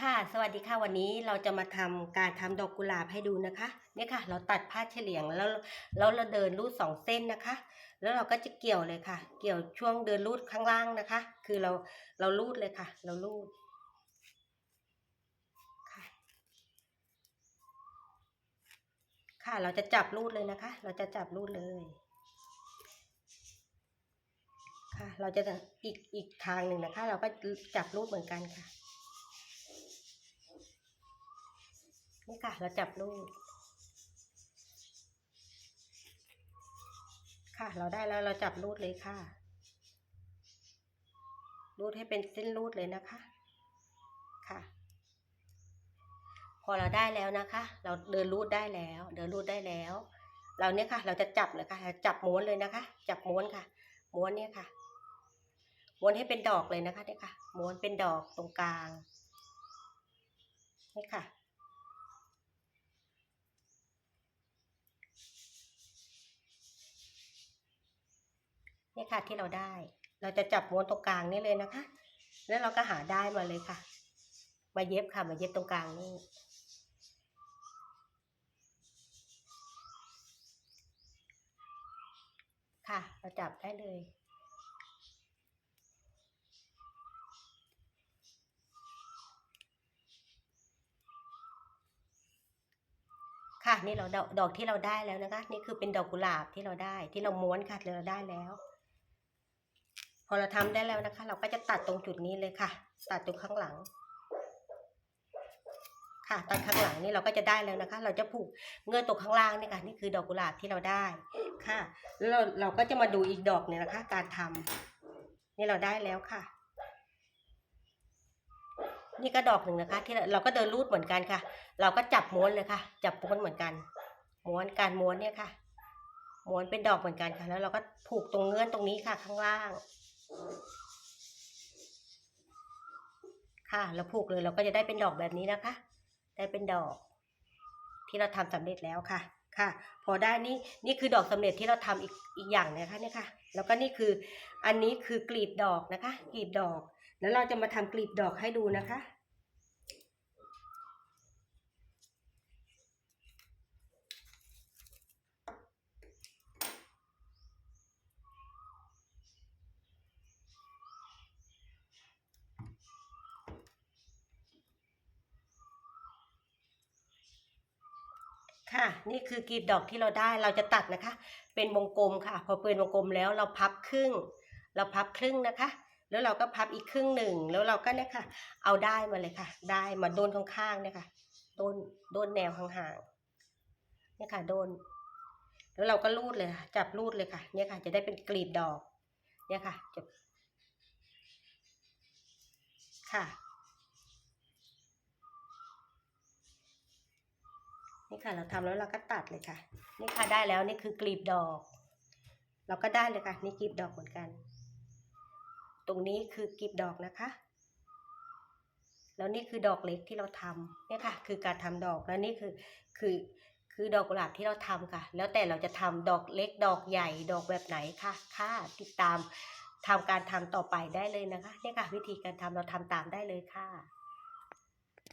ค่ะ สวัสดีค่ะ วันนี้เราจะมาทำการทำดอกกุหลาบให้ดูนะคะ เนี่ยค่ะ เราตัดผ้าเฉลียงแล้วแล้วเราเดินรูดสองเส้นนะคะ แล้วเราก็จะเกี่ยวเลยค่ะ เกี่ยวช่วงเดินรูดข้างล่างนะคะ คือเราเรารูดเลยค่ะ เรารูดค่ะ ค่ะ เราจะจับรูดเลยนะคะ เราจะจับรูดเลย ค่ะ เราจะอีกอีกทางหนึ่งนะคะ เราก็จับรูดเหมือนกันค่ะ นี่ค่ะ เราจับรูดค่ะ เราได้แล้วเราจับรูดเลยค่ะรูดให้เป็นเส้นรูดเลยนะคะ ค่ะ พอเราได้แล้วนะคะ เราเดินรูดได้แล้ว เดินรูดได้แล้ว เราเนี่ยค่ะ เราจะจับเลยค่ะ จับม้วนเลยนะคะ จับม้วนค่ะ ม้วนเนี่ยค่ะ ม้วนให้เป็นดอกเลยนะคะเนี่ยค่ะ ม้วนเป็นดอกตรงกลางนี่ค่ะ นี่ค่ะที่เราได้ เราจะจับม้วนตรงกลางนี่เลยนะคะ แล้วเราก็หาได้มาเลยค่ะ มาเย็บค่ะ มาเย็บตรงกลางนี่ค่ะ เราจับได้เลยค่ะนี่เราดอกดอกที่เราได้แล้วนะคะ นี่คือเป็นดอกกุหลาบที่เราได้ที่เราม้วนค่ะเราได้แล้ว พอเราทำได้แล้วนะคะ เราก็จะตัดตรงจุดนี้เลยค่ะ ตัดตรงข้างหลัง ค่ะตัดข้างหลังนี่เราก็จะได้แล้วนะคะ เราจะผูกเงื่อนตรงข้างล่างนี่ค่ะนี่คือดอกกุหลาบที่เราได้ค่ะ แล้วเราเราก็จะมาดูอีกดอกเนี่ยนะคะ การทำนี่เราได้แล้วค่ะ นี่ก็ดอกหนึ่งนะคะ ที่เราเราก็เดินรูดเหมือนกันค่ะ เราก็จับม้วนเลยค่ะ จับม้วนเหมือนกัน ม้วนการม้วนเนี่ยค่ะ ม้วนเป็นดอกเหมือนกันค่ะ แล้วเราก็ผูกตรงเงื่อนตรงนี้ค่ะ ข้างล่าง ค่ะเราผูกเลยเราก็จะได้เป็นดอกแบบนี้นะคะ ได้เป็นดอก ที่เราทำสำเร็จแล้วค่ะ ค่ะ พอได้นี่นี่คือดอกสำเร็จที่เราทำอีกอีกอย่างนะคะเนี่ยค่ะ แล้วก็นี่คืออันนี้คือกลีบดอกนะคะ กลีบดอก แล้วเราจะมาทำกลีบดอกให้ดูนะคะ ค่ะ นี่คือกลีบดอกที่เราได้เราจะตัดนะคะ เป็นวงกลมค่ะ พอเป็นวงกลมแล้วเราพับครึ่ง เราพับครึ่งนะคะ แล้วเราก็พับอีกครึ่งหนึ่งแล้วเราก็เนี่ยค่ะ เอาได้มาเลยค่ะ ได้มาโดนข้างๆเนี่ยค่ะโดนโดนแนวห่างๆเนี่ยค่ะโดน แล้วเราก็รูดเลยค่ะจับรูดเลยค่ะ เนี่ยค่ะ จะได้เป็นกลีบดอก เนี่ยค่ะจะค่ะ นี่ค่ะเราทำแล้วเราก็ตัดเลยค่ะ นี่ค่ะได้แล้วนี่คือกลีบดอก เราก็ได้เลยค่ะ นี่กลีบดอกเหมือนกัน ตรงนี้คือกลีบดอกนะคะ แล้วนี่คือดอกเล็กที่เราทำเนี่ยค่ะ คือการทำดอกแล้วนี่คือคือคือดอกกุหลาบที่เราทำค่ะ แล้วแต่เราจะทำดอกเล็กดอกใหญ่ดอกแบบไหนค่ะค่ะติดตามทำการทำต่อไปได้เลยนะคะเนี่ยค่ะ วิธีการทำเราทำตามได้เลยค่ะ